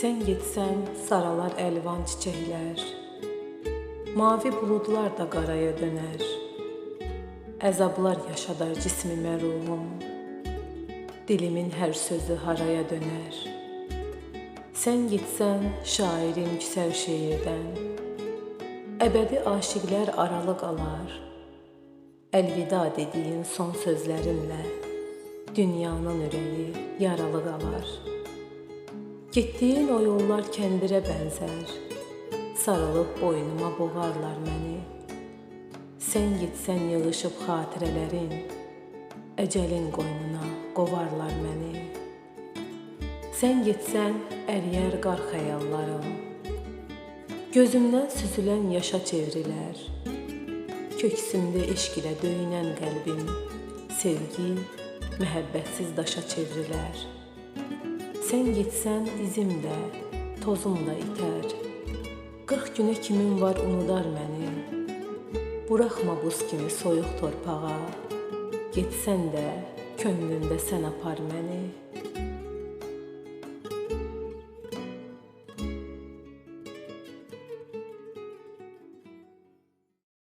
Sen getsən saralar əlvan çiçəklər. Mavi buludlar da qaraya dönər. Əzablar yaşadar cismimə ruhum. Dilimin hər sözü haraya dönər. Sən getsən şairin küsər şeirdən. Əbədi aşiqlər aralı qalar. Əlvida dediyin son sözlərinlə dünyanın ürəyi yaralı qalar. Getdiyin o yollar kəndirə bənzər. Sarılıb boynuma boğarlar məni. Sən getsən yığışıb xatirələrin, əcəlin qoynuna qovarlar məni. Sən getsən əriyər qar xəyallarım. Gözümdən süzülən yaşa çevrilər. Köksümdə eşq ilə döyünən qəlbim sevgi, məhəbbətsiz daşa çevrilər. Sən getsən izim də, tozum da itər. 40 günə kimin var unudar məni. Buraxma buz kimi soyuq torpağa. Getsən də könlündə sən apar məni.